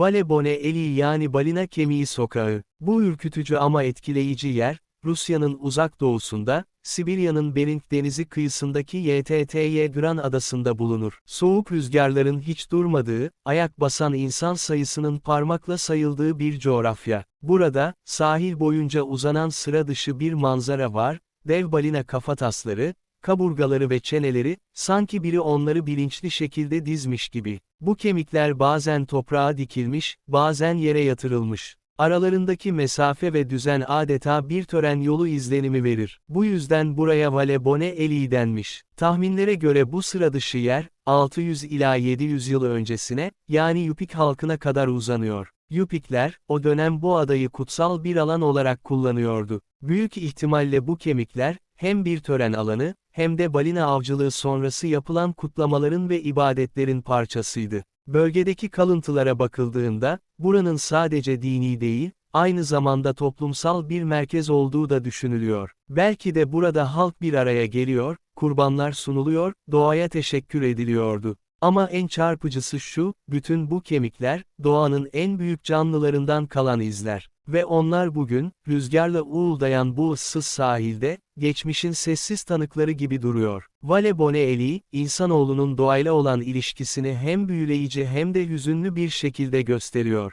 Vale Bone Eli yani balina kemiği sokağı. Bu ürkütücü ama etkileyici yer, Rusya'nın uzak doğusunda, Sibirya'nın Bering Denizi kıyısındaki YTTY Gran adasında bulunur. Soğuk rüzgarların hiç durmadığı, ayak basan insan sayısının parmakla sayıldığı bir coğrafya. Burada, sahil boyunca uzanan sıra dışı bir manzara var, dev balina kafatasları, kaburgaları ve çeneleri, sanki biri onları bilinçli şekilde dizmiş gibi. Bu kemikler bazen toprağa dikilmiş, bazen yere yatırılmış. Aralarındaki mesafe ve düzen adeta bir tören yolu izlenimi verir. Bu yüzden buraya Vale Bone Eli denmiş. Tahminlere göre bu sıra dışı yer, 600 ila 700 yıl öncesine, yani Yupik halkına kadar uzanıyor. Yupikler, o dönem bu adayı kutsal bir alan olarak kullanıyordu. Büyük ihtimalle bu kemikler, hem bir tören alanı, hem de balina avcılığı sonrası yapılan kutlamaların ve ibadetlerin parçasıydı. Bölgedeki kalıntılara bakıldığında, buranın sadece dini değil, aynı zamanda toplumsal bir merkez olduğu da düşünülüyor. Belki de burada halk bir araya geliyor, kurbanlar sunuluyor, doğaya teşekkür ediliyordu. Ama en çarpıcısı şu, bütün bu kemikler, doğanın en büyük canlılarından kalan izler. Ve onlar bugün, rüzgarla uğuldayan bu ıssız sahilde, geçmişin sessiz tanıkları gibi duruyor. Vale Bone Eli, insanoğlunun doğayla olan ilişkisini hem büyüleyici hem de hüzünlü bir şekilde gösteriyor.